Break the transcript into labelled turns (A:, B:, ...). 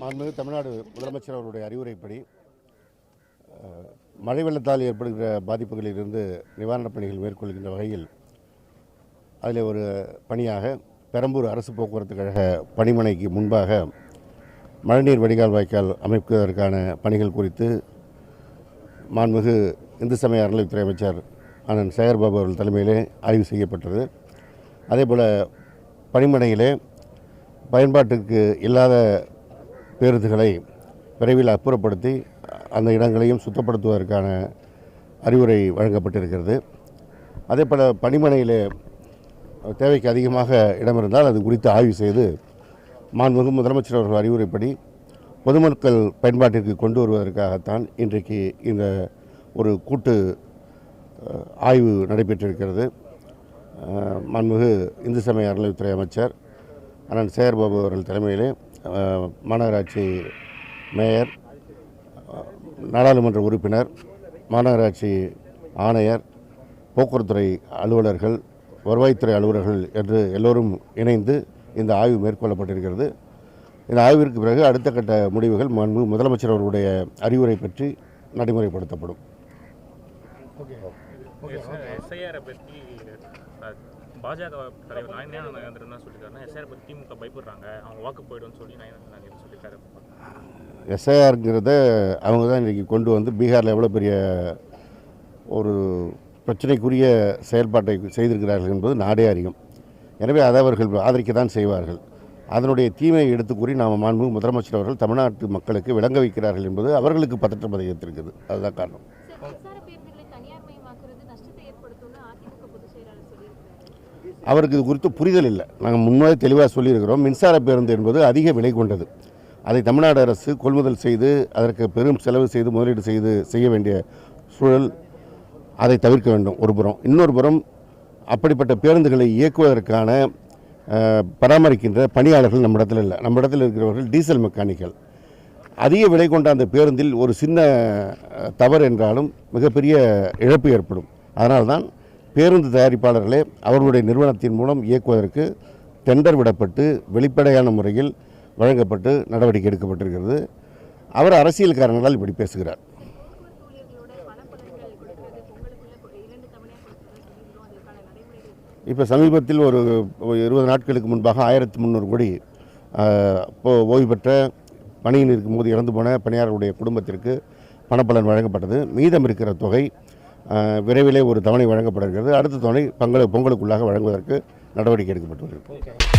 A: மாண்புமிகு தமிழ்நாடு முதலமைச்சர் அவருடைய அறிவுரைப்படி மழை வெள்ளத்தால் ஏற்படுகிற பாதிப்புகளிலிருந்து நிவாரணப் பணிகள் மேற்கொள்கின்ற வகையில் அதில் ஒரு பணியாக பெரம்பூர் அரசு போக்குவரத்து கழக பணிமனைக்கு முன்பாக மழைநீர் வடிகால் வாய்க்கால் அமைப்பதற்கான பணிகள் குறித்து மாண்புமிகு இந்து சமய அறநிலைத்துறை அமைச்சர் அண்ணன் சேகர்பாபு அவர்கள் தலைமையிலே ஆய்வு செய்யப்பட்டது. அதேபோல் பணிமனையிலே பயன்பாட்டுக்கு இல்லாத பேருந்துகளை விரைவில் அப்புறப்படுத்தி அந்த இடங்களையும் சுத்தப்படுத்துவதற்கான அறிவுரை வழங்கப்பட்டிருக்கிறது. அதே போல் பனிமனையில் தேவைக்கு அதிகமாக இடம் இருந்தால் அது குறித்து ஆய்வு செய்து மாண்புமிகு முதலமைச்சர் அவர்கள் அறிவுரைப்படி பொதுமக்கள் பயன்பாட்டிற்கு கொண்டு வருவதற்காகத்தான் இன்றைக்கு இந்த ஒரு கூட்டு ஆய்வு நடைபெற்றிருக்கிறது. மாண்புமிகு இந்து சமய அறநிலையத்துறை அமைச்சர் அண்ணன் சேகர்பாபு அவர்கள் தலைமையிலே மாநகராட்சி மேயர் நாடாளுமன்ற உறுப்பினர் மாநகராட்சி ஆணையர் போக்குவரத்துறை அலுவலர்கள் வருவாய்த்துறை அலுவலர்கள் என்று எல்லோரும் இணைந்து இந்த ஆய்வு மேற்கொள்ளப்பட்டிருக்கிறது. இந்த ஆய்விற்கு பிறகு அடுத்த கட்ட முடிவுகள் முதலமைச்சர் அவர்களுடைய அறிவுரை பற்றி நடைமுறைப்படுத்தப்படும்.
B: எஸ்ஐஆரை பற்றி பாஜக தலைவர் நாயனா நகேந்திரன் என்ன சொல்லியிருக்காருன்னா எஸ்ஐஆர் பற்றி திமுக பயப்படுறாங்க அவங்க வாக்கு போயிடும்னு சொல்லி நாயனா நகேந்திரன் சொல்லியிருக்காரு
A: எஸ்ஐஆருங்கிறத அவங்க தான் இன்றைக்கி கொண்டு வந்து பீகாரில் எவ்வளோ பெரிய ஒரு பிரச்சனைக்குரிய செயல்பாட்டை செய்திருக்கிறார்கள் என்பது நாடே அறியும். எனவே அதை அவர்கள் ஆதரிக்க தான் செய்வார்கள். அதனுடைய தீமையை எடுத்து கூறி நாம் மாண்பு முதலமைச்சர் அவர்கள் தமிழ்நாட்டு மக்களுக்கு விளங்க வைக்கிறார்கள் என்பது அவர்களுக்கு பதற்றம் அதிகரித்திருக்குது அதுதான் காரணம். அவருக்கு இது குறித்து புரிதல் இல்லை. நாங்கள் முன்னே தெளிவாக சொல்லியிருக்கிறோம். மின்சார பேருந்து என்பது அதிக விலை கொண்டது. அதை தமிழ்நாடு அரசு கொள்முதல் செய்து அதற்கு பெரும் செலவு செய்து முதலீடு செய்து செய்ய வேண்டிய சூழல் அதை தவிர்க்க வேண்டும். ஒரு புறம். இன்னொரு புறம் அப்படிப்பட்ட பேருந்துகளை இயக்குவதற்கான பராமரிக்கின்ற பணியாளர்கள் நம்ம இடத்துல இல்லை. நம்ம இடத்துல இருக்கிறவர்கள் டீசல் மெக்கானிக்கல். அதிக விலை கொண்ட அந்த பேருந்தில் ஒரு சின்ன தவறு என்றாலும் மிகப்பெரிய இழப்பு ஏற்படும். அதனால்தான் பேருந்து தயாரிப்பாளர்களே அவர்களுடைய நிறுவனத்தின் மூலம் இயக்குவதற்கு டெண்டர் விடப்பட்டு வெளிப்படையான முறையில் வழங்கப்பட்டு நடவடிக்கை எடுக்கப்பட்டிருக்கிறது. அவர் அரசியல் காரணங்களால் இப்படி பேசுகிறார். இப்போ சமீபத்தில் ஒரு இருபது நாட்களுக்கு முன்பாக ஆயிரத்தி முந்நூறு கோடி ஆஹ், ஓய்வு பெற்ற பணியில் இருக்கும்போது இறந்து போன பணியாளர்களுடைய குடும்பத்திற்கு பணப்பலன் வழங்கப்பட்டது. மீதம் இருக்கிற தொகை விரைவிலே ஒரு தவணை வழங்கப்பட இருக்கிறது. அடுத்த தவணை பங்கள பொங்கலுக்குள்ளாக வழங்குவதற்கு நடவடிக்கை எடுக்கப்பட்டு வருகிறது.